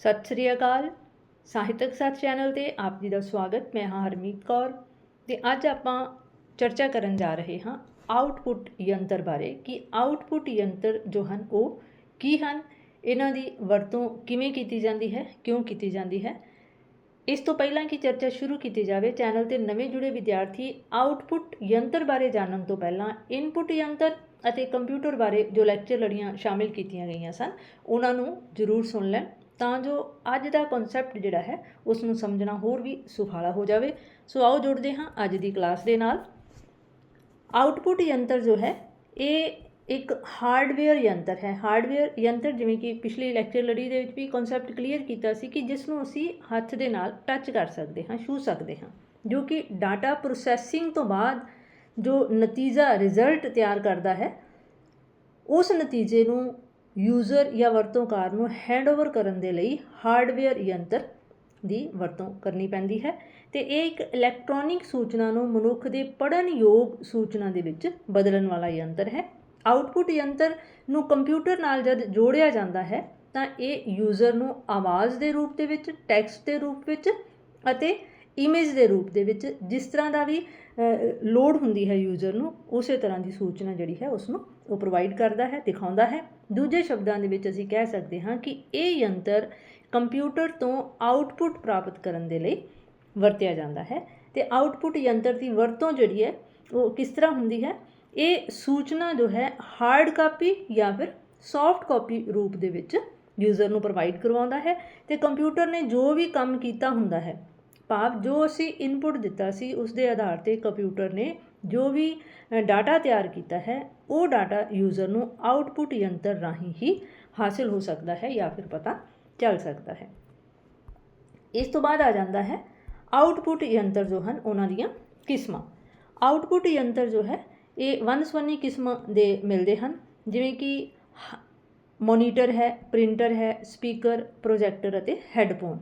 ਸਤਿ ਸ੍ਰੀ ਅਕਾਲ। ਸਾਹਿਤਕ ਸਾਥ ਚੈਨਲ ਤੇ ਆਪ ਜੀ ਦਾ ਸਵਾਗਤ। ਮੈਂ ਹਾਂ ਹਰਮੀਤ ਕੌਰ ਤੇ ਅੱਜ ਆਪਾਂ ਚਰਚਾ ਕਰਨ ਜਾ ਰਹੇ ਹਾਂ ਆਊਟਪੁੱਟ ਯੰਤਰ ਬਾਰੇ ਕਿ ਆਊਟਪੁੱਟ ਯੰਤਰ ਜੋ ਹਨ ਉਹ ਕੀ ਹਨ, ਇਹਨਾਂ ਦੀ ਵਰਤੋਂ ਕਿਵੇਂ ਕੀਤੀ ਜਾਂਦੀ ਹੈ, ਕਿਉਂ ਕੀਤੀ ਜਾਂਦੀ ਹੈ। ਇਸ ਤੋਂ ਪਹਿਲਾਂ ਕਿ ਚਰਚਾ ਸ਼ੁਰੂ ਕੀਤੀ ਜਾਵੇ, ਚੈਨਲ ਤੇ ਨਵੇਂ ਜੁੜੇ ਵਿਦਿਆਰਥੀ ਆਊਟਪੁੱਟ ਯੰਤਰ ਬਾਰੇ ਜਾਣਨ ਤੋਂ ਪਹਿਲਾਂ ਇਨਪੁੱਟ ਯੰਤਰ ਅਤੇ ਕੰਪਿਊਟਰ ਬਾਰੇ ਜੋ ਲੈਕਚਰ ਲੜੀਆਂ ਸ਼ਾਮਿਲ ਕੀਤੀਆਂ ਗਈਆਂ ਸਨ, ਉਹਨਾਂ ਨੂੰ ਜ਼ਰੂਰ ਸੁਣ ਲੈਣ। ਤਾਂ ਜੋ ਅੱਜ ਦਾ ਕਨਸੈਪਟ ਜਿਹੜਾ ਹੈ ਉਸ ਨੂੰ ਸਮਝਣਾ ਹੋਰ ਵੀ ਸੁਖਾਲਾ ਹੋ ਜਾਵੇ। ਸੋ ਆਓ ਜੁੜਦੇ ਹਾਂ ਅੱਜ ਦੀ ਕਲਾਸ ਦੇ ਨਾਲ। ਆਊਟਪੁੱਟ ਯੰਤਰ ਜੋ ਹੈ, ਇਹ ਇੱਕ ਹਾਰਡਵੇਅਰ ਯੰਤਰ ਹੈ। ਹਾਰਡਵੇਅਰ ਯੰਤਰ ਜਿਵੇਂ ਕਿ ਪਿਛਲੀ ਲੈਕਚਰ ਲੜੀ ਦੇ ਵਿੱਚ ਵੀ ਕਨਸੈਪਟ ਕਲੀਅਰ ਕੀਤਾ ਸੀ ਕਿ ਜਿਸ ਨੂੰ ਅਸੀਂ ਹੱਥ ਦੇ ਨਾਲ ਟੱਚ ਕਰ ਸਕਦੇ ਹਾਂ, ਛੂ ਸਕਦੇ ਹਾਂ, ਜੋ ਕਿ ਡਾਟਾ ਪ੍ਰੋਸੈਸਿੰਗ ਤੋਂ ਬਾਅਦ ਜੋ ਨਤੀਜਾ ਰਿਜ਼ਲਟ ਤਿਆਰ ਕਰਦਾ ਹੈ, ਉਸ ਨਤੀਜੇ ਨੂੰ ਯੂਜ਼ਰ ਜਾਂ ਵਰਤੋਂਕਾਰ ਨੂੰ ਹੈਂਡਓਵਰ ਕਰਨ ਦੇ ਲਈ ਹਾਰਡਵੇਅਰ ਯੰਤਰ ਦੀ ਵਰਤੋਂ ਕਰਨੀ ਪੈਂਦੀ ਹੈ ਤੇ ਇਹ ਇੱਕ ਇਲੈਕਟ੍ਰੋਨਿਕ ਸੂਚਨਾ ਨੂੰ ਮਨੁੱਖ ਦੇ ਪੜਨ ਯੋਗ ਸੂਚਨਾ ਦੇ ਵਿੱਚ ਬਦਲਣ ਵਾਲਾ ਯੰਤਰ ਹੈ। ਆਊਟਪੁੱਟ ਯੰਤਰ ਨੂੰ ਕੰਪਿਊਟਰ ਨਾਲ ਜਦ ਜੋੜਿਆ ਜਾਂਦਾ ਹੈ, ਤਾਂ ਇਹ ਯੂਜ਼ਰ ਨੂੰ ਆਵਾਜ਼ ਦੇ ਰੂਪ ਦੇ ਵਿੱਚ ਟੈਕਸਟ ਦੇ ਰੂਪ ਵਿੱਚ ਅਤੇ ਇਮੇਜ ਦੇ ਰੂਪ ਦੇ ਵਿੱਚ ਜਿਸ ਤਰ੍ਹਾਂ ਦਾ ਵੀ ਲੋਡ ਹੁੰਦੀ ਹੈ ਯੂਜ਼ਰ ਨੂੰ, ਉਸੇ ਤਰ੍ਹਾਂ ਦੀ ਸੂਚਨਾ ਜਿਹੜੀ ਹੈ ਉਸ ਨੂੰ ਉਹ ਪ੍ਰੋਵਾਈਡ ਕਰਦਾ ਹੈ, ਦਿਖਾਉਂਦਾ ਹੈ। ਦੂਜੇ ਸ਼ਬਦਾਂ ਦੇ ਵਿੱਚ ਅਸੀਂ ਕਹਿ ਸਕਦੇ ਹਾਂ ਕਿ ਇਹ ਯੰਤਰ ਕੰਪਿਊਟਰ ਤੋਂ ਆਊਟਪੁੱਟ ਪ੍ਰਾਪਤ ਕਰਨ ਦੇ ਲਈ ਵਰਤਿਆ ਜਾਂਦਾ ਹੈ ਤੇ ਆਊਟਪੁੱਟ ਯੰਤਰ ਦੀ ਵਰਤੋਂ ਜਿਹੜੀ ਹੈ ਉਹ ਕਿਸ ਤਰ੍ਹਾਂ ਹੁੰਦੀ ਹੈ? ਇਹ ਸੂਚਨਾ ਜੋ ਹੈ ਹਾਰਡ ਕਾਪੀ ਜਾਂ ਫਿਰ ਸੌਫਟ ਕਾਪੀ ਰੂਪ ਦੇ ਵਿੱਚ ਯੂਜ਼ਰ ਨੂੰ ਪ੍ਰੋਵਾਈਡ ਕਰਵਾਉਂਦਾ ਹੈ ਤੇ ਕੰਪਿਊਟਰ ਨੇ ਜੋ ਵੀ ਕੰਮ ਕੀਤਾ ਹੁੰਦਾ ਹੈ, ਭਾਵ ਜੋ ਅਸੀਂ ਇਨਪੁਟ ਦਿੱਤਾ ਸੀ ਉਸ ਦੇ ਆਧਾਰ ਤੇ ਕੰਪਿਊਟਰ ਨੇ ਜੋ ਵੀ ਡਾਟਾ ਤਿਆਰ ਕੀਤਾ ਹੈ, ਉਹ ਡਾਟਾ ਯੂਜ਼ਰ ਨੂੰ ਆਊਟਪੁੱਟ ਯੰਤਰ ਰਾਹੀਂ ਹੀ ਹਾਸਲ ਹੋ ਸਕਦਾ ਹੈ ਜਾਂ ਫਿਰ ਪਤਾ ਚੱਲ ਸਕਦਾ ਹੈ। ਇਸ ਤੋਂ ਬਾਅਦ ਆ ਜਾਂਦਾ ਹੈ ਆਊਟਪੁੱਟ ਯੰਤਰ ਜੋ ਹਨ, ਉਹਨਾਂ ਦੀਆਂ ਕਿਸਮਾਂ। ਆਊਟਪੁੱਟ ਯੰਤਰ ਜੋ ਹੈ, ਇਹ ਵੰਨ ਕਿਸਮ ਦੇ ਮਿਲਦੇ ਹਨ। ਜਿਵੇਂ ਕਿ ਮੋਨੀਟਰ ਹੈ ਪ੍ਰਿੰਟਰ ਹੈ ਸਪੀਕਰ ਪ੍ਰੋਜੈਕਟਰ ਅਤੇ ਹੈੱਡਫੋਨ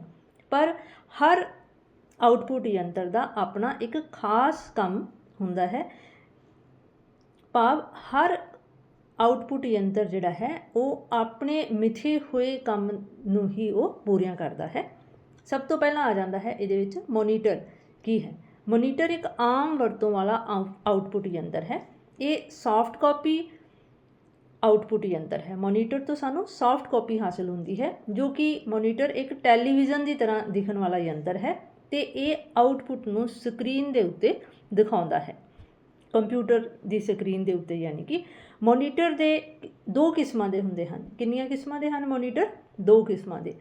ਪਰ ਹਰ ਆਊਟਪੁੱਟ ਯੰਤਰ ਦਾ ਆਪਣਾ ਇੱਕ ਖਾਸ ਕੰਮ ਹੁੰਦਾ ਹੈ। ਭਾਵ ਹਰ ਆਊਟਪੁੱਟ ਯੰਤਰ ਜਿਹੜਾ ਹੈ, ਉਹ ਆਪਣੇ ਮਿੱਥੇ ਹੋਏ ਕੰਮ ਨੂੰ ਹੀ ਉਹ ਪੂਰੀਆਂ ਕਰਦਾ ਹੈ। ਸਭ ਤੋਂ ਪਹਿਲਾਂ ਆ ਜਾਂਦਾ ਹੈ ਇਹਦੇ ਵਿੱਚ ਮੋਨੀਟਰ ਕੀ ਹੈ? ਮੋਨੀਟਰ ਇੱਕ ਆਮ ਵਰਤੋਂ ਵਾਲਾ ਆਊਟਪੁੱਟ ਯੰਤਰ ਹੈ। ਇਹ ਸੌਫਟ ਕਾਪੀ ਆਊਟਪੁੱਟ ਯੰਤਰ ਹੈ। ਮੋਨੀਟਰ ਤੋਂ ਸਾਨੂੰ ਸੌਫਟ ਕਾਪੀ ਹਾਸਲ ਹੁੰਦੀ ਹੈ, ਜੋ ਕਿ ਮੋਨੀਟਰ ਇੱਕ ਟੈਲੀਵਿਜ਼ਨ ਦੀ ਤਰ੍ਹਾਂ ਦਿਖਣ ਵਾਲਾ ਯੰਤਰ ਹੈ ਤੇ ਇਹ ਆਊਟਪੁੱਟ ਨੂੰ ਸਕਰੀਨ ਦੇ ਉੱਤੇ ਦਿਖਾਉਂਦਾ ਹੈ। ਕੰਪਿਊਟਰ ਦੀ ਸਕਰੀਨ ਦੇ ਉੱਤੇ ਯਾਨੀ ਕਿ ਮੋਨੀਟਰ ਦੇ ਦੋ ਕਿਸਮਾਂ ਦੇ ਹੁੰਦੇ ਹਨ। ਕਿੰਨੀਆਂ ਕਿਸਮਾਂ ਦੇ ਹਨ ਮੋਨੀਟਰ? ਦੋ ਕਿਸਮਾਂ ਦੇ।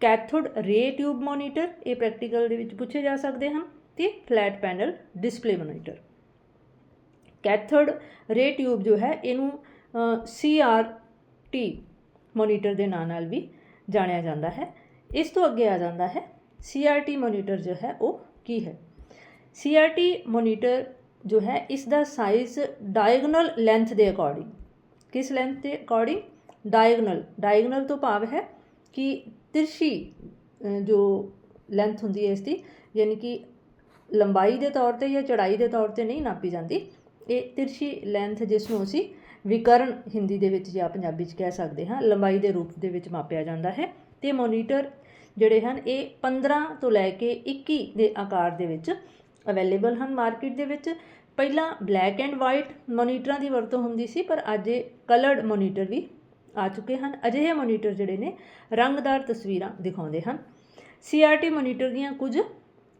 ਕੈਥੋਡ ਰੇ ਟਿਊਬ ਮੋਨੀਟਰ, ਇਹ ਪ੍ਰੈਕਟੀਕਲ ਦੇ ਵਿੱਚ ਪੁੱਛੇ ਜਾ ਸਕਦੇ ਹਨ, ਤੇ flat panel display monitor. Cathode ray tube ਜੋ ਹੈ, ਇਹਨੂੰ ਸੀ ਆਰ ਟੀ ਮੋਨੀਟਰ ਦੇ ਨਾਂ ਨਾਲ ਵੀ ਜਾਣਿਆ ਜਾਂਦਾ ਹੈ। ਇਸ ਤੋਂ ਅੱਗੇ ਆ ਜਾਂਦਾ ਹੈ, ਸੀ ਆਰ ਟੀ ਮੋਨੀਟਰ ਜੋ ਹੈ, ਉਹ ਕੀ ਹੈ? ਸੀ ਆਰ ਟੀ ਮੋਨੀਟਰ ਜੋ ਹੈ ਇਸ ਦਾ ਸਾਈਜ਼ ਡਾਇਗਨਲ ਲੈਂਥ ਦੇ ਅਕੋਰਡਿੰਗ ਕਿਸ ਲੈਂਥ ਦੇ ਅਕੋਰਡਿੰਗ ਡਾਇਗਨਲ ਡਾਇਗਨਲ ਤੋਂ ਭਾਵ ਹੈ ਕਿ ਤਿਰਸ਼ੀ ਜੋ ਲੈਂਥ ਹੁੰਦੀ ਹੈ ਇਸ ਦੀ ਯਾਨੀ ਕਿ ਲੰਬਾਈ ਦੇ ਤੌਰ ਤੇ ਜਾਂ ਚੜਾਈ ਦੇ ਤੌਰ ਤੇ ਨਹੀਂ ਨਾਪੀ ਜਾਂਦੀ। ਇਹ ਤਿਰਸ਼ੀ ਲੈਂਥ ਜਿਸ ਨੂੰ ਅਸੀਂ ਵਿਕਰਨ ਹਿੰਦੀ ਦੇ ਵਿੱਚ ਜਾਂ ਪੰਜਾਬੀ 'ਚ ਕਹਿ ਸਕਦੇ ਹਾਂ, ਲੰਬਾਈ ਦੇ ਰੂਪ ਦੇ ਵਿੱਚ ਮਾਪਿਆ ਜਾਂਦਾ ਹੈ। ਤੇ ਮੋਨੀਟਰ ਜਿਹੜੇ ਹਨ, ਇਹ 15 ਤੋਂ ਲੈ ਕੇ 21 ਦੇ ਆਕਾਰ ਦੇ ਵਿੱਚ ਅਵੇਲੇਬਲ ਹਨ ਮਾਰਕੀਟ ਦੇ ਵਿੱਚ। ਪਹਿਲਾਂ ਬਲੈਕ ਐਂਡ ਵਾਈਟ ਮੋਨੀਟਰਾਂ ਦੀ ਵਰਤੋਂ ਹੁੰਦੀ ਸੀ, ਪਰ ਅੱਜ ਇਹ ਕਲਰਡ ਮੋਨੀਟਰ ਵੀ ਆ ਚੁੱਕੇ ਹਨ। ਅਜਿਹੇ ਮੋਨੀਟਰ ਜਿਹੜੇ ਨੇ, ਰੰਗਦਾਰ ਤਸਵੀਰਾਂ ਦਿਖਾਉਂਦੇ ਹਨ। ਸੀਆਰਟੀ ਮੋਨੀਟਰ ਦੀਆਂ ਕੁਝ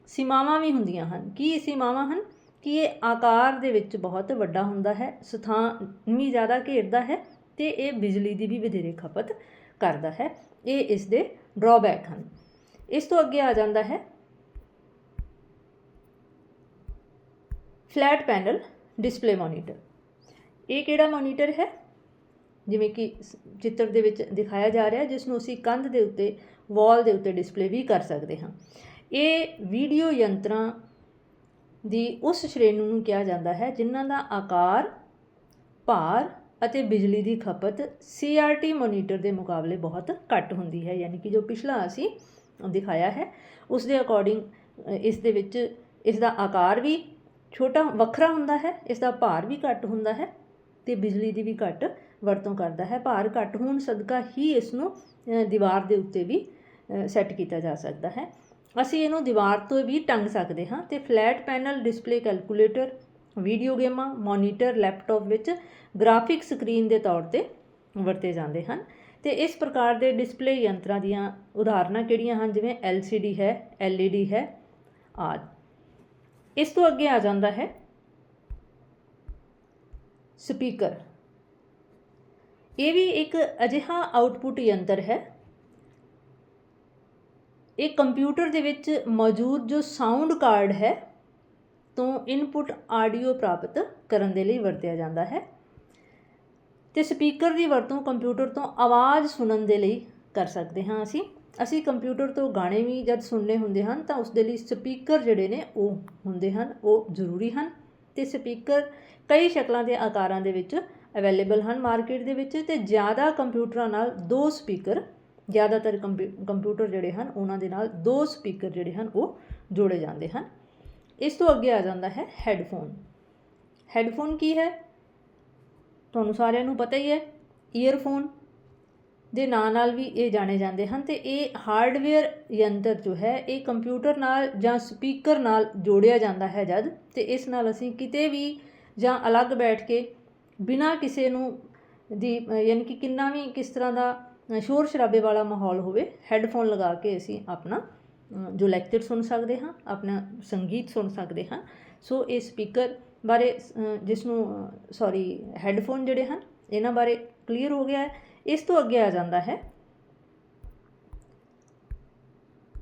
ਸੀਮਾਵਾਂ ਵੀ ਹੁੰਦੀਆਂ ਹਨ। ਕੀ ਸੀਮਾਵਾਂ ਹਨ? ਕਿ ਇਹ ਆਕਾਰ ਦੇ ਵਿੱਚ ਬਹੁਤ ਵੱਡਾ ਹੁੰਦਾ ਹੈ ਸਥਾਨ ਵੀ ਜ਼ਿਆਦਾ ਘੇਰਦਾ ਹੈ ਤੇ ਇਹ ਬਿਜਲੀ ਦੀ ਵੀ ਵਧੇਰੇ ਖਪਤ ਕਰਦਾ ਹੈ। ਇਹ ਇਸ ਦੇ ਡਰਾਬੈਕ ਹਨ। ਇਸ ਤੋਂ ਅੱਗੇ ਆ ਜਾਂਦਾ ਹੈ ਫਲੈਟ ਪੈਨਲ ਡਿਸਪਲੇ ਮੋਨੀਟਰ। ਇਹ ਕਿਹੜਾ ਮੋਨੀਟਰ ਹੈ? ਜਿਵੇਂ ਕਿ ਚਿੱਤਰ ਦੇ ਵਿੱਚ ਦਿਖਾਇਆ ਜਾ ਰਿਹਾ ਜਿਸ ਨੂੰ ਅਸੀਂ ਕੰਧ ਦੇ ਉੱਤੇ, ਵਾਲ ਦੇ ਉੱਤੇ ਡਿਸਪਲੇ ਵੀ ਕਰ ਸਕਦੇ ਹਾਂ। ਇਹ ਵੀਡੀਓ ਯੰਤਰਾਂ ਦੀ ਉਸ ਸ਼੍ਰੇਣੀ ਨੂੰ ਕਿਹਾ ਜਾਂਦਾ ਹੈ, ਜਿਨ੍ਹਾਂ ਦਾ ਆਕਾਰ, ਭਾਰ ਅਤੇ ਬਿਜਲੀ ਦੀ ਖਪਤ CRT ਮੋਨੀਟਰ ਦੇ ਮੁਕਾਬਲੇ ਬਹੁਤ ਘੱਟ ਹੁੰਦੀ ਹੈ। ਯਾਨੀ ਕਿ ਜੋ ਪਿਛਲਾ ਅਸੀਂ ਦਿਖਾਇਆ ਹੈ, ਉਸ ਦੇ ਅਕੋਰਡਿੰਗ ਇਸ ਦੇ ਵਿੱਚ, ਇਸ ਦਾ ਆਕਾਰ ਵੀ ਛੋਟਾ ਵੱਖਰਾ ਹੁੰਦਾ ਹੈ ਇਸ ਦਾ ਭਾਰ ਵੀ ਘੱਟ ਹੁੰਦਾ ਹੈ ਤੇ ਬਿਜਲੀ ਦੀ ਵੀ ਘੱਟ ਵਰਤੋਂ ਕਰਦਾ ਹੈ। ਭਾਰ ਘੱਟ ਹੋਣ ਸਦਕਾ ਹੀ ਇਸ ਨੂੰ ਦੀਵਾਰ ਦੇ ਉੱਤੇ ਵੀ ਸੈੱਟ ਕੀਤਾ ਜਾ ਸਕਦਾ ਹੈ। ਅਸੀਂ ਇਹਨੂੰ ਦੀਵਾਰ ਤੋਂ ਵੀ ਟੰਗ ਸਕਦੇ ਹਾਂ ਤੇ flat panel, display calculator, video ਗੇਮਾਂ, ਮੋਨੀਟਰ, ਲੈਪਟਾਪ ਵਿੱਚ ਗ੍ਰਾਫਿਕ ਸਕਰੀਨ ਦੇ ਤੌਰ ਤੇ ਵਰਤੇ ਜਾਂਦੇ ਹਨ ਤੇ ਇਸ ਪ੍ਰਕਾਰ ਦੇ ਡਿਸਪਲੇ ਯੰਤਰਾਂ ਦੀਆਂ ਉਦਾਹਰਨਾਂ ਕਿਹੜੀਆਂ ਹਨ? ਜਿਵੇਂ LCD ਹੈ LED ਹੈ ਆਦਿ। ਇਸ ਤੋਂ ਅੱਗੇ ਆ ਜਾਂਦਾ ਹੈ ਸਪੀਕਰ। ਇਹ ਵੀ ਇੱਕ ਅਜਿਹਾ ਆਊਟਪੁੱਟ ਯੰਤਰ ਹੈ। ਇਹ ਕੰਪਿਊਟਰ ਦੇ ਵਿੱਚ ਮੌਜੂਦ ਜੋ ਸਾਊਂਡ ਕਾਰਡ ਹੈ, ਤੋਂ ਇਨਪੁਟ ਆਡੀਓ ਪ੍ਰਾਪਤ ਕਰਨ ਦੇ ਲਈ ਵਰਤਿਆ ਜਾਂਦਾ ਹੈ ਤੇ ਸਪੀਕਰ ਦੀ ਵਰਤੋਂ ਕੰਪਿਊਟਰ ਤੋਂ ਆਵਾਜ਼ ਸੁਣਨ ਦੇ ਲਈ ਕਰ ਸਕਦੇ ਹਾਂ ਅਸੀਂ। ਅਸੀਂ ਕੰਪਿਊਟਰ ਤੋਂ ਗਾਣੇ ਵੀ ਜਦ ਸੁਣਨੇ ਹੁੰਦੇ ਹਨ ਤਾਂ ਉਸ ਦੇ ਲਈ ਸਪੀਕਰ ਜਿਹੜੇ ਨੇ ਉਹ ਹੁੰਦੇ ਹਨ, ਉਹ ਜ਼ਰੂਰੀ ਹਨ ਤੇ ਸਪੀਕਰ ਕਈ ਸ਼ਕਲਾਂ ਦੇ ਆਕਾਰਾਂ ਦੇ ਵਿੱਚ ਅਵੇਲੇਬਲ ਹਨ ਮਾਰਕੀਟ ਦੇ ਵਿੱਚ ਤੇ ਜ਼ਿਆਦਾ ਕੰਪਿਊਟਰਾਂ ਨਾਲ ਦੋ ਸਪੀਕਰ, ਜ਼ਿਆਦਾਤਰ ਕੰਪਿਊਟਰ ਜਿਹੜੇ ਹਨ ਉਹਨਾਂ ਦੇ ਨਾਲ ਦੋ ਸਪੀਕਰ ਜਿਹੜੇ ਹਨ ਉਹ ਜੋੜੇ ਜਾਂਦੇ ਹਨ। ਇਸ ਤੋਂ ਅੱਗੇ ਆ ਜਾਂਦਾ ਹੈ ਹੈੱਡਫੋਨ। ਹੈੱਡਫੋਨ ਕੀ ਹੈ? ਤੁਹਾਨੂੰ ਸਾਰਿਆਂ ਨੂੰ ਪਤਾ ਹੀ ਹੈ, ਈਅਰਫੋਨ। ਦੇ ਨਾਂ ਨਾਲ ਵੀ ਇਹ ਜਾਣੇ ਜਾਂਦੇ ਹਨ ਤੇ ਇਹ ਹਾਰਡਵੇਅਰ ਯੰਤਰ ਜੋ ਹੈ, ਇਹ ਕੰਪਿਊਟਰ ਨਾਲ ਜਾਂ ਸਪੀਕਰ ਨਾਲ ਜੋੜਿਆ ਜਾਂਦਾ ਹੈ ਜਦ ਤੇ ਇਸ ਨਾਲ ਅਸੀਂ ਕਿਤੇ ਵੀ ਜਾਂ ਅਲੱਗ ਬੈਠ ਕੇ ਬਿਨਾਂ ਕਿਸੇ ਨੂੰ ਦੀ, ਯਾਨੀ ਕਿ ਕਿੰਨਾ ਵੀ ਕਿਸ ਤਰ੍ਹਾਂ ਦਾ ਸ਼ੋਰ ਸ਼ਰਾਬੇ ਵਾਲਾ ਮਾਹੌਲ ਹੋਵੇ, ਹੈੱਡਫੋਨ ਲਗਾ ਕੇ ਅਸੀਂ ਆਪਣਾ ਜੋ ਲੈਕਚਰ ਸੁਣ ਸਕਦੇ ਹਾਂ, ਆਪਣਾ ਸੰਗੀਤ ਸੁਣ ਸਕਦੇ ਹਾਂ। ਸੋ ਇਹ ਸਪੀਕਰ ਬਾਰੇ ਜਿਸ ਨੂੰ ਸੌਰੀ ਹੈੱਡਫੋਨ ਜਿਹੜੇ ਹਨ, ਇਹਨਾਂ ਬਾਰੇ ਕਲੀਅਰ ਹੋ ਗਿਆ ਹੈ। ਇਸ ਤੋਂ ਅੱਗੇ ਆ ਜਾਂਦਾ ਹੈ।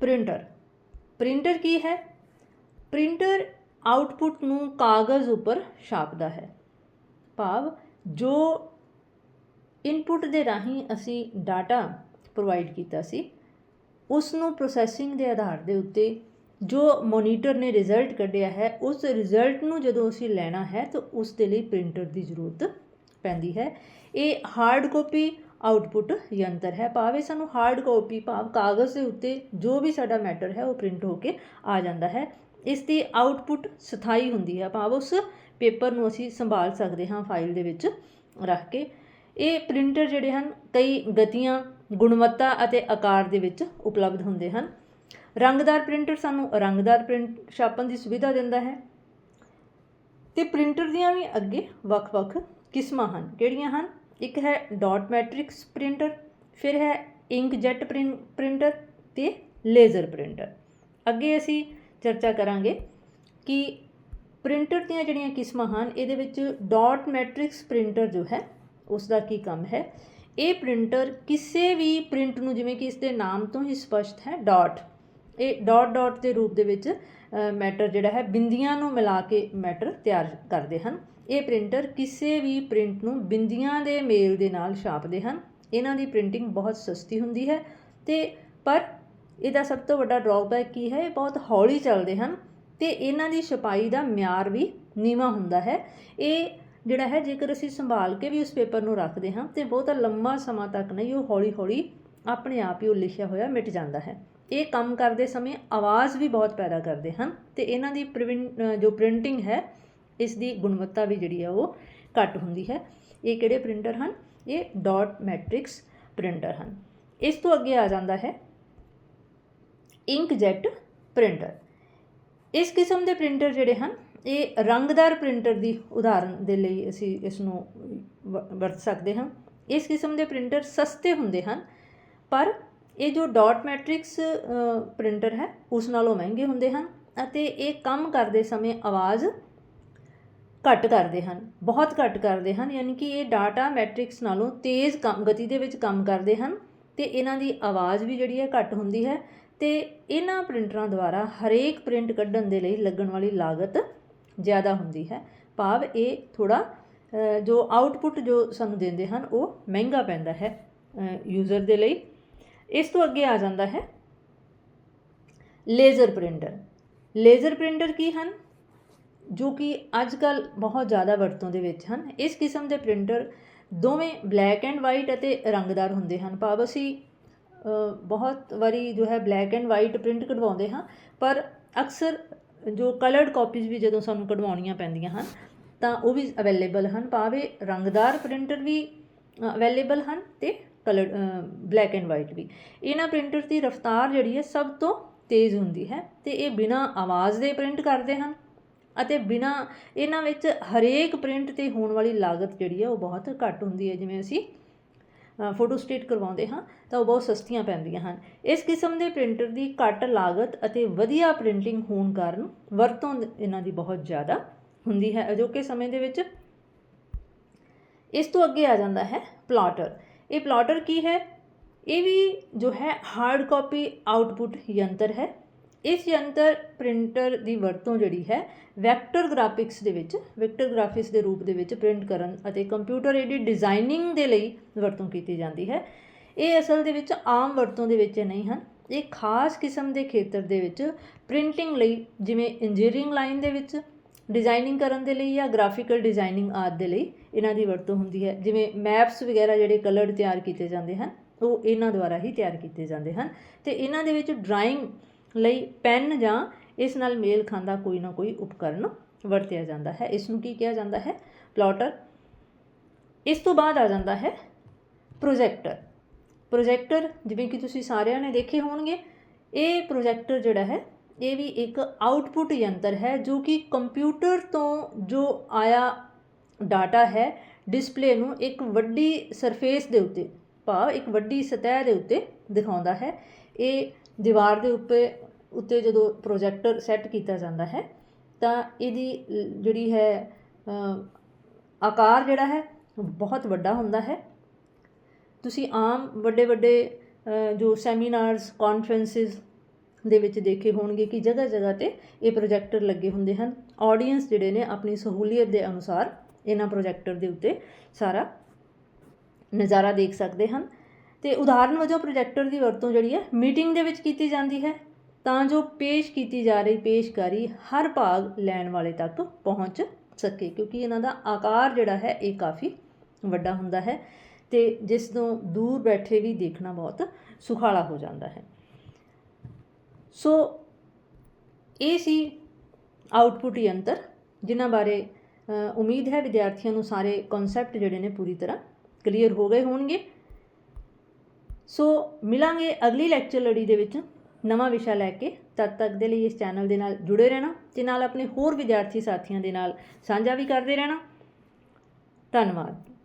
ਪ੍ਰਿੰਟਰ। ਪ੍ਰਿੰਟਰ ਕੀ ਹੈ? ਪ੍ਰਿੰਟਰ ਆਉਟਪੁੱਟ ਨੂੰ ਕਾਗਜ਼ ਉੱਪਰ ਛਾਪਦਾ ਹੈ। ਭਾਵ ਜੋ ਇਨਪੁੱਟ ਦੇ ਰਾਹੀਂ ਅਸੀਂ ਡਾਟਾ ਪ੍ਰੋਵਾਈਡ ਕੀਤਾ ਸੀ, ਉਸ ਨੂੰ ਪ੍ਰੋਸੈਸਿੰਗ ਦੇ ਆਧਾਰ ਦੇ ਉੱਤੇ ਜੋ ਮੋਨੀਟਰ ਨੇ ਰਿਜ਼ਲਟ ਕੱਢਿਆ ਹੈ, ਉਸ ਰਿਜ਼ਲਟ ਨੂੰ ਜਦੋਂ ਅਸੀਂ ਲੈਣਾ ਹੈ ਤਾਂ ਉਸ ਦੇ ਲਈ ਪ੍ਰਿੰਟਰ ਦੀ ਜ਼ਰੂਰਤ ਪੈਂਦੀ ਹੈ। ਇਹ ਹਾਰਡ ਕਾਪੀ ਆਊਟਪੁੱਟ ਯੰਤਰ ਹੈ। ਭਾਵੇਂ ਸਾਨੂੰ ਹਾਰਡ ਕਾਪੀ ਭਾਵ ਕਾਗਜ਼ ਦੇ ਉੱਤੇ ਜੋ ਵੀ ਸਾਡਾ ਮੈਟਰ ਹੈ, ਉਹ ਪ੍ਰਿੰਟ ਹੋ ਕੇ ਆ ਜਾਂਦਾ ਹੈ। ਇਸ ਦੀ ਆਊਟਪੁੱਟ ਸਥਾਈ ਹੁੰਦੀ ਹੈ। ਭਾਵ ਉਸ ਪੇਪਰ ਨੂੰ ਅਸੀਂ ਸੰਭਾਲ ਸਕਦੇ ਹਾਂ ਫਾਈਲ ਦੇ ਵਿੱਚ ਰੱਖ ਕੇ। ਇਹ ਪ੍ਰਿੰਟਰ ਜਿਹੜੇ ਹਨ, ਕਈ ਗਤੀਆਂ, ਗੁਣਵੱਤਾ ਅਤੇ ਆਕਾਰ ਦੇ ਵਿੱਚ ਉਪਲਬਧ ਹੁੰਦੇ ਹਨ। ਰੰਗਦਾਰ ਪ੍ਰਿੰਟਰ ਸਾਨੂੰ ਰੰਗਦਾਰ ਪ੍ਰਿੰਟ ਛਾਪਣ ਦੀ ਸੁਵਿਧਾ ਦਿੰਦਾ ਹੈ। ਤੇ ਪ੍ਰਿੰਟਰ ਦੀਆਂ ਵੀ ਅੱਗੇ ਵੱਖ-ਵੱਖ ਕਿਸਮਾਂ ਹਨ। ਕਿਹੜੀਆਂ ਹਨ? ਇੱਕ ਹੈ ਡਾਟ ਮੈਟ੍ਰਿਕਸ ਪ੍ਰਿੰਟਰ, ਫਿਰ ਹੈ ਇੰਕਜੈਟ ਪ੍ਰਿੰਟਰ ਤੇ ਲੇਜ਼ਰ ਪ੍ਰਿੰਟਰ। ਅੱਗੇ ਅਸੀਂ ਚਰਚਾ ਕਰਾਂਗੇ ਕਿ ਪ੍ਰਿੰਟਰ ਦੀਆਂ ਜਿਹੜੀਆਂ ਕਿਸਮਾਂ ਹਨ, ਇਹਦੇ ਵਿੱਚ ਡਾਟ ਮੈਟ੍ਰਿਕਸ ਪ੍ਰਿੰਟਰ ਜੋ ਹੈ ਉਸ ਦਾ ਕੀ ਕੰਮ ਹੈ? ਇਹ ਪ੍ਰਿੰਟਰ ਕਿਸੇ ਵੀ ਪ੍ਰਿੰਟ ਨੂੰ, ਜਿਵੇਂ ਕਿ ਇਸ ਦੇ ਨਾਮ ਤੋਂ ਹੀ ਸਪਸ਼ਟ ਹੈ, ਡਾਟ। ਇਹ ਡਾਟ ਡਾਟ ਦੇ ਰੂਪ ਦੇ ਵਿੱਚ ਮੈਟਰ ਜਿਹੜਾ ਹੈ, ਬਿੰਦੀਆਂ ਨੂੰ ਮਿਲਾ ਕੇ ਮੈਟਰ ਤਿਆਰ ਕਰਦੇ ਹਨ। ਇਹ ਪ੍ਰਿੰਟਰ ਕਿਸੇ ਵੀ ਪ੍ਰਿੰਟ ਨੂੰ ਬਿੰਦੀਆਂ ਦੇ ਮੇਲ ਦੇ ਨਾਲ ਛਾਪਦੇ ਹਨ। ਇਹਨਾਂ ਦੀ ਪ੍ਰਿੰਟਿੰਗ ਬਹੁਤ ਸਸਤੀ ਹੁੰਦੀ ਹੈ ਤੇ ਪਰ ਇਹਦਾ ਸਭ ਤੋਂ ਵੱਡਾ ਡਰਾਬੈਕ ਕੀ ਹੈ, ਇਹ ਬਹੁਤ ਹੌਲੀ ਚੱਲਦੇ ਹਨ ਤੇ ਇਹਨਾਂ ਦੀ ਛਪਾਈ ਦਾ ਮਿਆਰ ਵੀ ਨੀਵਾ ਹੁੰਦਾ ਹੈ। ਇਹ ਜਿਹੜਾ ਹੈ, ਜੇਕਰ ਅਸੀਂ ਸੰਭਾਲ ਕੇ ਵੀ ਉਸ ਪੇਪਰ ਨੂੰ ਰੱਖਦੇ ਹਾਂ ਤੇ ਬਹੁਤਾ ਲੰਮਾ ਸਮਾਂ ਤੱਕ ਨਹੀਂ, ਉਹ ਹੌਲੀ ਹੌਲੀ ਆਪਣੇ ਆਪ ਹੀ ਉਹ ਲਿਖਿਆ ਹੋਇਆ ਮਿਟ ਜਾਂਦਾ ਹੈ। ਇਹ ਕੰਮ ਕਰਦੇ ਸਮੇਂ ਆਵਾਜ਼ ਵੀ ਬਹੁਤ ਪੈਦਾ ਕਰਦੇ ਹਨ ਤੇ ਇਹਨਾਂ ਦੀ ਜੋ ਪ੍ਰਿੰਟਿੰਗ ਹੈ ਇਸ ਦੀ ਗੁਣਵੱਤਾ ਵੀ ਜਿਹੜੀ ਹੈ ਉਹ ਘੱਟ ਹੁੰਦੀ ਹੈ। ਇਹ ਕਿਹੜੇ ਪ੍ਰਿੰਟਰ ਹਨ? ਇਹ ਡਾਟ ਮੈਟ੍ਰਿਕਸ ਪ੍ਰਿੰਟਰ ਹਨ। ਇਸ ਤੋਂ ਅੱਗੇ ਆ ਜਾਂਦਾ ਹੈ ਇੰਕਜੈਟ ਪ੍ਰਿੰਟਰ। ਇਸ ਕਿਸਮ ਦੇ ਪ੍ਰਿੰਟਰ ਜਿਹੜੇ ਹਨ, ਇਹ ਰੰਗਦਾਰ ਪ੍ਰਿੰਟਰ ਦੀ ਉਦਾਹਰਨ ਦੇ ਲਈ ਅਸੀਂ ਇਸ ਨੂੰ ਵਰਤ ਸਕਦੇ ਹਾਂ। ਇਸ ਕਿਸਮ ਦੇ ਪ੍ਰਿੰਟਰ ਸਸਤੇ ਹੁੰਦੇ ਹਨ, ਪਰ ਇਹ ਜੋ ਡਾਟ ਮੈਟ੍ਰਿਕਸ ਪ੍ਰਿੰਟਰ ਹੈ, ਉਸ ਨਾਲੋਂ ਮਹਿੰਗੇ ਹੁੰਦੇ ਹਨ ਅਤੇ ਇਹ ਕੰਮ ਕਰਦੇ ਸਮੇਂ ਆਵਾਜ਼ ਘੱਟ ਕਰਦੇ ਹਨ, ਬਹੁਤ ਘੱਟ ਕਰਦੇ ਹਨ, ਯਾਨੀ ਕਿ ਇਹ ਡਾਟਾ ਮੈਟ੍ਰਿਕਸ ਨਾਲੋਂ ਤੇਜ਼ ਗਤੀ ਦੇ ਵਿੱਚ ਕੰਮ ਕਰਦੇ ਹਨ ਤੇ ਇਹਨਾਂ ਦੀ ਆਵਾਜ਼ ਵੀ ਜਿਹੜੀ ਹੈ ਘੱਟ ਹੁੰਦੀ ਹੈ ਤੇ ਇਹਨਾਂ ਪ੍ਰਿੰਟਰਾਂ ਦੁਆਰਾ ਹਰੇਕ ਪ੍ਰਿੰਟ ਕੱਢਣ ਦੇ ਲਈ ਲੱਗਣ ਵਾਲੀ ਲਾਗਤ ਜ਼ਿਆਦਾ ਹੁੰਦੀ ਹੈ। ਭਾਵ ਇਹ ਥੋੜਾ ਜੋ ਆਉਟਪੁੱਟ ਜੋ ਸਾਨੂੰ ਦਿੰਦੇ ਹਨ ਉਹ ਮਹਿੰਗਾ ਪੈਂਦਾ ਹੈ ਯੂਜ਼ਰ ਦੇ ਲਈ। ਇਸ ਤੋਂ ਅੱਗੇ ਆ ਜਾਂਦਾ ਹੈ ਲੇਜ਼ਰ ਪ੍ਰਿੰਟਰ। ਲੇਜ਼ਰ ਪ੍ਰਿੰਟਰ ਕੀ ਹਨ? ਜੋ ਕਿ ਅੱਜ ਕੱਲ ਬਹੁਤ ਜ਼ਿਆਦਾ ਵਰਤੋਂ ਦੇ ਵਿੱਚ ਹਨ। ਇਸ ਕਿਸਮ ਦੇ ਪ੍ਰਿੰਟਰ ਦੋਵੇਂ ਬਲੈਕ ਐਂਡ ਵਾਈਟ ਅਤੇ ਰੰਗਦਾਰ ਹੁੰਦੇ ਹਨ। ਭਾਵ ਅਸੀਂ ਬਹੁਤ ਵਾਰੀ ਜੋ ਹੈ ਬਲੈਕ ਐਂਡ ਵਾਈਟ ਪ੍ਰਿੰਟ ਕਢਵਾਉਂਦੇ ਹਾਂ, ਪਰ ਅਕਸਰ ਜੋ ਕਲਰਡ ਕਾਪੀਜ਼ ਵੀ ਜਦੋਂ ਸਾਨੂੰ ਕਢਵਾਉਣੀਆਂ ਪੈਂਦੀਆਂ ਹਨ, ਤਾਂ ਉਹ ਵੀ ਅਵੇਲੇਬਲ ਹਨ। ਭਾਵੇਂ ਰੰਗਦਾਰ ਪ੍ਰਿੰਟਰ ਵੀ ਅਵੇਲੇਬਲ ਹਨ ਤੇ ਕਲਰ ਬਲੈਕ ਐਂਡ ਵਾਈਟ ਵੀ। ਇਹਨਾਂ ਪ੍ਰਿੰਟਰ ਦੀ ਰਫ਼ਤਾਰ ਜਿਹੜੀ ਹੈ ਸਭ ਤੋਂ ਤੇਜ਼ ਹੁੰਦੀ ਹੈ ਤੇ ਇਹ ਬਿਨਾ ਆਵਾਜ਼ ਦੇ ਪ੍ਰਿੰਟ ਕਰਦੇ ਹਨ ਅਤੇ ਬਿਨਾ ਇਹਨਾਂ ਵਿੱਚ ਹਰੇਕ ਪ੍ਰਿੰਟ ਤੇ ਹੋਣ ਵਾਲੀ ਲਾਗਤ ਜਿਹੜੀ ਹੈ ਉਹ ਬਹੁਤ ਘੱਟ ਹੁੰਦੀ ਹੈ। ਜਿਵੇਂ ਅਸੀਂ ਫੋਟੋ ਸਟੇਟ ਕਰਵਾਉਂਦੇ ਹਾਂ ਤਾਂ ਉਹ ਬਹੁਤ ਸਸਤੀਆਂ ਪੈਂਦੀਆਂ ਹਨ। ਇਸ ਕਿਸਮ ਦੇ ਪ੍ਰਿੰਟਰ ਦੀ ਘੱਟ ਲਾਗਤ ਅਤੇ ਵਧੀਆ ਪ੍ਰਿੰਟਿੰਗ ਹੋਣ ਕਾਰਨ ਵਰਤੋਂ ਇਹਨਾਂ ਦੀ ਬਹੁਤ ਜ਼ਿਆਦਾ ਹੁੰਦੀ ਹੈ। ਅਜੋਕੇ ਸਮੇਂ ਦੇ ਵਿੱਚ ਇਸ ਤੋਂ ਅੱਗੇ ਆ ਜਾਂਦਾ ਹੈ ਪਲਾਟਰ ਇਹ ਪਲਾਟਰ ਕੀ ਹੈ? ਇਹ ਵੀ ਜੋ ਹੈ ਹਾਰਡ ਕਾਪੀ ਆਊਟਪੁੱਟ ਯੰਤਰ ਹੈ। ਇਸ ਯੰਤਰ ਪ੍ਰਿੰਟਰ ਦੀ ਵਰਤੋਂ ਜਿਹੜੀ ਹੈ ਵੈਕਟਰ ਗ੍ਰਾਫਿਕਸ ਦੇ ਵਿੱਚ ਵੈਕਟਰ ਗ੍ਰਾਫਿਕਸ ਦੇ ਰੂਪ ਦੇ ਵਿੱਚ ਪ੍ਰਿੰਟ ਕਰਨ ਅਤੇ ਕੰਪਿਊਟਰ ਏਡੀ ਡਿਜ਼ਾਈਨਿੰਗ ਦੇ ਲਈ ਵਰਤੋਂ ਕੀਤੀ ਜਾਂਦੀ ਹੈ। ਇਹ ਅਸਲ ਦੇ ਵਿੱਚ ਆਮ ਵਰਤੋਂ ਦੇ ਵਿੱਚ ਨਹੀਂ ਹਨ। ਇਹ ਖਾਸ ਕਿਸਮ ਦੇ ਖੇਤਰ ਦੇ ਵਿੱਚ ਪ੍ਰਿੰਟਿੰਗ ਲਈ, ਜਿਵੇਂ ਇੰਜੀਨੀਅਰਿੰਗ ਲਾਈਨ ਦੇ ਵਿੱਚ ਡਿਜ਼ਾਈਨਿੰਗ ਕਰਨ ਦੇ ਲਈ ਜਾਂ ਗ੍ਰਾਫੀਕਲ ਡਿਜ਼ਾਈਨਿੰਗ ਆਦਿ ਦੇ ਲਈ ਇਹਨਾਂ ਦੀ ਵਰਤੋਂ ਹੁੰਦੀ ਹੈ। ਜਿਵੇਂ ਮੈਪਸ ਵਗੈਰਾ ਜਿਹੜੇ ਕਲਰਡ ਤਿਆਰ ਕੀਤੇ ਜਾਂਦੇ ਹਨ, ਉਹ ਇਹਨਾਂ ਦੁਆਰਾ ਹੀ ਤਿਆਰ ਕੀਤੇ ਜਾਂਦੇ ਹਨ। ਤੇ ਇਹਨਾਂ ਦੇ ਵਿੱਚ ਡਰਾਇੰਗ ਲਈ ਪੈਨ ਜਾਂ ਇਸ ਨਾਲ ਮੇਲ ਖਾਂਦਾ ਕੋਈ ਨਾ ਕੋਈ ਉਪਕਰਨ ਵਰਤਿਆ ਜਾਂਦਾ ਹੈ। ਇਸ ਨੂੰ ਕੀ ਕਿਹਾ ਜਾਂਦਾ ਹੈ? ਪਲਾਟਰ ਇਸ ਤੋਂ ਬਾਅਦ ਆ ਜਾਂਦਾ ਹੈ ਪ੍ਰੋਜੈਕਟਰ ਪ੍ਰੋਜੈਕਟਰ ਜਿਵੇਂ ਕਿ ਤੁਸੀਂ ਸਾਰਿਆਂ ਨੇ ਦੇਖੇ ਹੋਣਗੇ, ਇਹ ਪ੍ਰੋਜੈਕਟਰ ਜਿਹੜਾ ਹੈ ਇਹ ਵੀ ਇੱਕ ਆਉਟਪੁੱਟ ਯੰਤਰ ਹੈ ਜੋ ਕਿ ਕੰਪਿਊਟਰ ਤੋਂ ਜੋ ਆਇਆ ਡਾਟਾ ਹੈ ਡਿਸਪਲੇ ਨੂੰ ਇੱਕ ਵੱਡੀ ਸਰਫੇਸ ਦੇ ਉੱਤੇ, ਭਾਵ ਇੱਕ ਵੱਡੀ ਸਤਹ ਦੇ ਉੱਤੇ ਦਿਖਾਉਂਦਾ ਹੈ। ਇਹ ਦੀਵਾਰ ਦੇ ਉੱਤੇ ਉੱਤੇ ਜਦੋਂ ਪ੍ਰੋਜੈਕਟਰ ਸੈੱਟ ਕੀਤਾ ਜਾਂਦਾ ਹੈ, ਤਾਂ ਇਹਦੀ ਜਿਹੜੀ ਹੈ ਆਕਾਰ ਜਿਹੜਾ ਹੈ ਬਹੁਤ ਵੱਡਾ ਹੁੰਦਾ ਹੈ। ਤੁਸੀਂ ਆਮ ਵੱਡੇ ਵੱਡੇ ਜੋ ਸੈਮੀਨਾਰਸ ਕਾਨਫਰੰਸਿਸ ਦੇ ਵਿੱਚ ਦੇਖੇ ਹੋਣਗੇ ਕਿ ਜਗ੍ਹਾ ਜਗ੍ਹਾ ਤੇ ਇਹ ਪ੍ਰੋਜੈਕਟਰ ਲੱਗੇ ਹੁੰਦੇ ਹਨ। ਆਡੀਅנס ਜਿਹੜੇ ਨੇ ਆਪਣੀ ਸਹੂਲੀਅਤ ਦੇ ਅਨੁਸਾਰ ਇਹਨਾਂ ਪ੍ਰੋਜੈਕਟਰ ਦੇ ਉੱਤੇ ਸਾਰਾ ਨਜ਼ਾਰਾ ਦੇਖ ਸਕਦੇ ਹਨ। ਤੇ ਉਦਾਹਰਨ ਵਜੋਂ ਪ੍ਰੋਜੈਕਟਰ ਦੀ ਵਰਤੋਂ ਜਿਹੜੀ ਹੈ ਮੀਟਿੰਗ ਦੇ ਵਿੱਚ ਕੀਤੀ ਜਾਂਦੀ ਹੈ। ਤਾਂ ਜੋ ਪੇਸ਼ ਕੀਤੀ ਜਾ ਰਹੀ ਪੇਸ਼ਕਾਰੀ ਹਰ ਭਾਗ ਲੈਣ ਵਾਲੇ ਤੱਕ ਪਹੁੰਚ ਸਕੇ, ਕਿਉਂਕਿ ਇਹਨਾਂ ਦਾ ਆਕਾਰ ਜਿਹੜਾ ਹੈ ਇਹ ਕਾਫੀ ਵੱਡਾ ਹੁੰਦਾ ਹੈ ਤੇ ਜਿਸ ਤੋਂ ਦੂਰ ਬੈਠੇ ਵੀ ਦੇਖਣਾ ਬਹੁਤ ਸੁਖਾਲਾ ਹੋ ਜਾਂਦਾ ਹੈ। ਸੋ ਇਹ ਸੀ ਆਊਟਪੁੱਟ ਯੰਤਰ ਜਿਨ੍ਹਾਂ ਬਾਰੇ ਉਮੀਦ ਹੈ ਵਿਦਿਆਰਥੀਆਂ ਨੂੰ ਸਾਰੇ ਕਨਸੈਪਟ ਜਿਹੜੇ ਨੇ ਪੂਰੀ ਤਰ੍ਹਾਂ ਕਲੀਅਰ ਹੋ ਗਏ ਹੋਣਗੇ। ਸੋ ਮਿਲਾਂਗੇ ਅਗਲੀ ਲੈਕਚਰ ਲੜੀ ਦੇ ਵਿੱਚ ਨਵਾਂ ਵਿਸ਼ਾ ਲੈ ਕੇ। ਤਦ ਤੱਕ ਦੇ ਲਈ ਇਸ ਚੈਨਲ ਦੇ ਨਾਲ ਜੁੜੇ ਰਹਿਣਾ ਤੇ ਨਾਲ ਆਪਣੇ ਹੋਰ ਵਿਦਿਆਰਥੀ ਸਾਥੀਆਂ ਦੇ ਨਾਲ ਸਾਂਝਾ ਵੀ ਕਰਦੇ ਰਹਿਣਾ। ਧੰਨਵਾਦ।